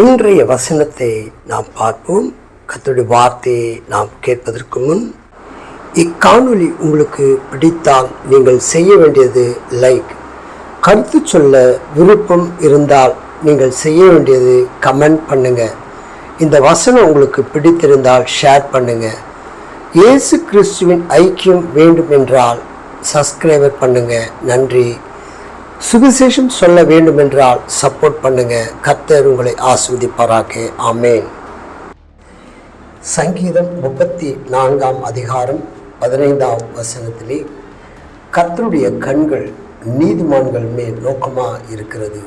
இன்றைய வசனத்தை நாம் பார்ப்போம். கத்துடைய வார்த்தையை நாம் கேட்பதற்கு முன் இக்காணொலி உங்களுக்கு பிடித்தால் நீங்கள் செய்ய வேண்டியது லைக் கருத்து சொல்ல விருப்பம் இருந்தால் நீங்கள் செய்ய வேண்டியது கமெண்ட் பண்ணுங்க. இந்த வசனம் உங்களுக்கு பிடித்திருந்தால் ஷேர் பண்ணுங்க. இயேசு கிறிஸ்துவின் ஐக்கியம் வேண்டும் என்றால் சப்ஸ்கிரைபர் பண்ணுங்க. நன்றி. சுவிசேஷம் சொல்ல வேண்டும் என்றால் சப்போர்ட் பண்ணுங்க. கத்தர் உங்களை ஆஸ்வதிப்பாராக ஆமேன். சங்கீதம் முப்பத்தி நான்காம் அதிகாரம் பதினைந்தாம் வசனத்திலே கத்தருடைய கண்கள் நீதிமான்கள் மேல் நோக்கமாக இருக்கிறது?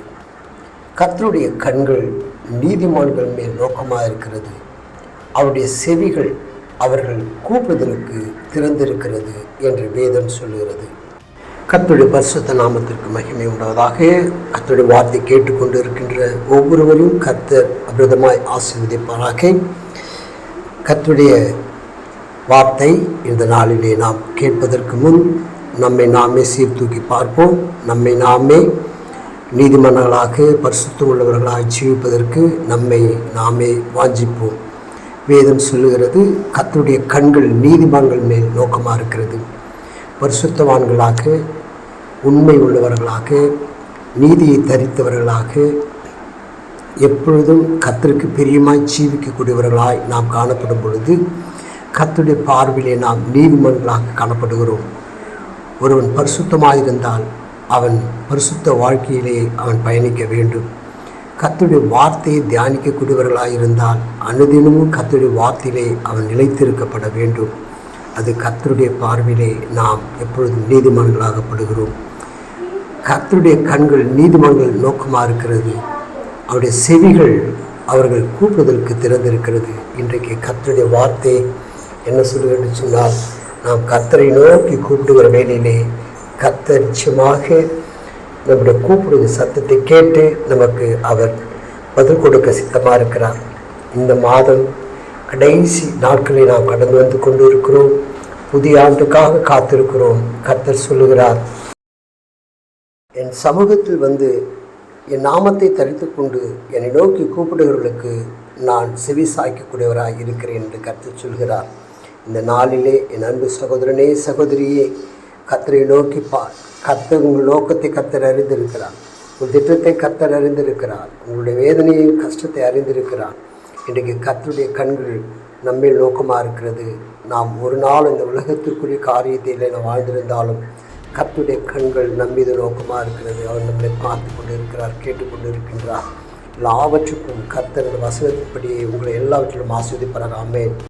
கத்தருடைய கண்கள் நீதிமான்கள் மேல் நோக்கமாக இருக்கிறது? அவருடைய செவிகள் அவர்கள் கூப்பிடுதலுக்கு திறந்திருக்கிறது என்று வேதம் சொல்லுகிறது. கத்துடைய பரிசுத்த நாமத்திற்கு மகிமை உண்டாவதாக. கத்துடைய வார்த்தை கேட்டுக்கொண்டு இருக்கின்ற ஒவ்வொருவரும் கத்தர் அபிரதமாய் ஆசீர்வதிப்பாராக. கத்துடைய வார்த்தை இந்த நாளிலே நாம் கேட்பதற்கு முன் நம்மை நாமே சீர்தூக்கி பார்ப்போம். நம்மை நாமே நீதிமன்றங்களாக பரிசுத்தம் உள்ளவர்களாக ஜீவிப்பதற்கு நம்மை நாமே வாஞ்சிப்போம். வேதம் சொல்லுகிறது கத்துடைய கண்கள் நீதிமான்கள் மேல் நோக்கமாக இருக்கிறது. பரிசுத்தவான்களாக உண்மை உள்ளவர்களாக நீதியை தரித்தவர்களாக எப்பொழுதும் கத்தருக்கு பிரியமாய் ஜீவிக்கக்கூடியவர்களாய் நாம் காணப்படும் பொழுது கத்துடைய பார்வையிலே நாம் நீதிமன்றங்களாக காணப்படுகிறோம். ஒருவன் பரிசுத்தமாயிருந்தால் அவன் பரிசுத்த வாழ்க்கையிலே அவன் பயணிக்க வேண்டும். கத்துடைய வார்த்தையை தியானிக்கக்கூடியவர்களாக இருந்தால் அனுதினமும் கத்துடைய வார்த்தையிலே அவன் நிலைத்திருக்கப்பட வேண்டும். அது கத்தருடைய பார்வையிலே நாம் எப்பொழுதும் நீதிமான்களாகப்படுகிறோம். கர்த்தருடைய கண்கள் நீதிமன்றங்கள் நோக்கமாக இருக்கிறது. அவருடைய செவிகள் அவர்கள் கூப்பிடுவதற்கு திறந்திருக்கிறது. இன்றைக்கு கத்தருடைய வார்த்தை என்ன சொல்லுகிறது சொன்னால் நாம் கத்தரை நோக்கி கூப்பிடுகிற வேலையிலே கத்த நிச்சயமாக நம்முடைய கூப்பிடுகிற சத்தத்தை கேட்டு நமக்கு அவர் பதில் கொடுக்க சித்தமாக இருக்கிறார். இந்த மாதம் கடைசி நாட்களை நாம் கடந்து வந்து கொண்டு இருக்கிறோம் புதிய ஆண்டுக்காக காத்திருக்கிறோம். கர்த்தர் சொல்லுகிறார். என் சமூகத்தில் வந்து என் நாமத்தை தரித்து கொண்டு என்னை நோக்கி கூப்பிடுகிறவர்களுக்கு நான் செவி சாய்க்கக்கூடியவராக இருக்கிறேன் என்று கர்த்தர் சொல்கிறார் இந்த நாளிலே என் அன்பு சகோதரனே சகோதரியே கத்தரை நோக்கி பா கத்தர் உங்கள் நோக்கத்தை கத்தர் அறிந்திருக்கிறார். உங்கள் திட்டத்தை கத்தர் அறிந்திருக்கிறார். உங்களுடைய வேதனையும் கஷ்டத்தை அறிந்திருக்கிறார். இன்றைக்கு கத்தருடைய கண்கள் நம்மில் நோக்கமாக இருக்கிறது. நாம் ஒரு நாள் இந்த உலகத்திற்குரிய காரியத்தில் நாம் வாழ்ந்திருந்தாலும் கத்துடைய கண்கள் நம்மீது நோக்கமாக இருக்கிறது. அவர் நம்மளை பார்த்து கொண்டு இருக்கிறார் கேட்டுக்கொண்டு இருக்கின்றார் எல்லாவற்றுக்கும் கத்தர் வசனத்தின்படியே உங்களை எல்லாவற்றிலும் ஆஸ்வதிப்படாமே